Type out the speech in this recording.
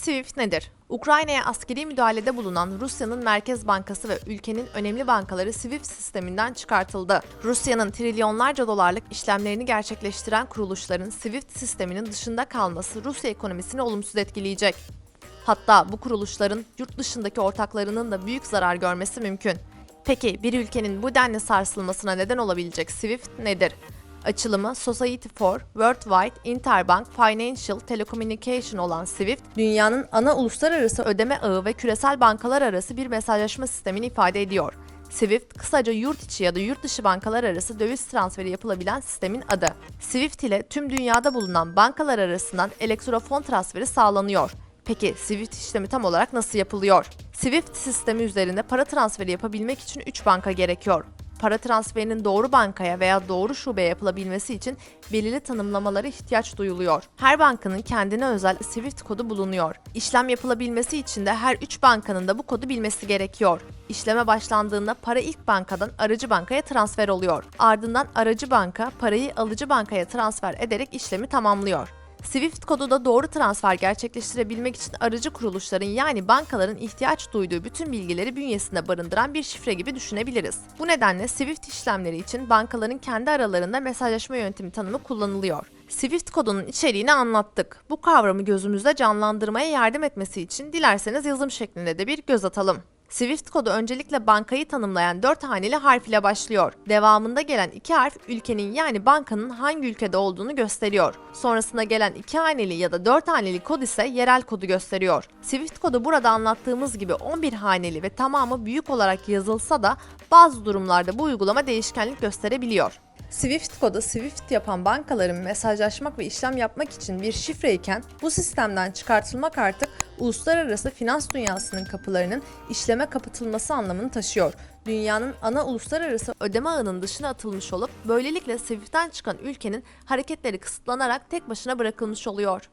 SWIFT nedir? Ukrayna'ya askeri müdahalede bulunan Rusya'nın Merkez Bankası ve ülkenin önemli bankaları SWIFT sisteminden çıkartıldı. Rusya'nın trilyonlarca dolarlık işlemlerini gerçekleştiren kuruluşların SWIFT sisteminin dışında kalması Rusya ekonomisini olumsuz etkileyecek. Hatta bu kuruluşların yurt dışındaki ortaklarının da büyük zarar görmesi mümkün. Peki bir ülkenin bu denli sarsılmasına neden olabilecek SWIFT nedir? Açılımı Society for Worldwide Interbank Financial Telecommunication olan SWIFT, dünyanın ana uluslararası ödeme ağı ve küresel bankalar arası bir mesajlaşma sistemini ifade ediyor. SWIFT kısaca yurt içi ya da yurt dışı bankalar arası döviz transferi yapılabilen sistemin adı. SWIFT ile tüm dünyada bulunan bankalar arasından elektrofon transferi sağlanıyor. Peki SWIFT işlemi tam olarak nasıl yapılıyor? SWIFT sistemi üzerinde para transferi yapabilmek için 3 banka gerekiyor. Para transferinin doğru bankaya veya doğru şubeye yapılabilmesi için belirli tanımlamalara ihtiyaç duyuluyor. Her bankanın kendine özel SWIFT kodu bulunuyor. İşlem yapılabilmesi için de her 3 bankanın da bu kodu bilmesi gerekiyor. İşleme başlandığında para ilk bankadan aracı bankaya transfer oluyor. Ardından aracı banka parayı alıcı bankaya transfer ederek işlemi tamamlıyor. SWIFT kodu da doğru transfer gerçekleştirebilmek için aracı kuruluşların yani bankaların ihtiyaç duyduğu bütün bilgileri bünyesinde barındıran bir şifre gibi düşünebiliriz. Bu nedenle SWIFT işlemleri için bankaların kendi aralarında mesajlaşma yöntemi tanımı kullanılıyor. SWIFT kodunun içeriğini anlattık. Bu kavramı gözümüzde canlandırmaya yardım etmesi için dilerseniz yazım şeklinde de bir göz atalım. Swift kodu öncelikle bankayı tanımlayan 4 haneli harf ile başlıyor. Devamında gelen iki harf ülkenin yani bankanın hangi ülkede olduğunu gösteriyor. Sonrasında gelen 2 haneli ya da 4 haneli kod ise yerel kodu gösteriyor. Swift kodu burada anlattığımız gibi 11 haneli ve tamamı büyük olarak yazılsa da bazı durumlarda bu uygulama değişkenlik gösterebiliyor. Swift kodu Swift yapan bankaların mesajlaşmak ve işlem yapmak için bir şifreyken bu sistemden çıkartılmak artık uluslararası finans dünyasının kapılarının işleme kapatılması anlamını taşıyor. Dünyanın ana uluslararası ödeme ağının dışına atılmış olup böylelikle Swift'ten çıkan ülkenin hareketleri kısıtlanarak tek başına bırakılmış oluyor.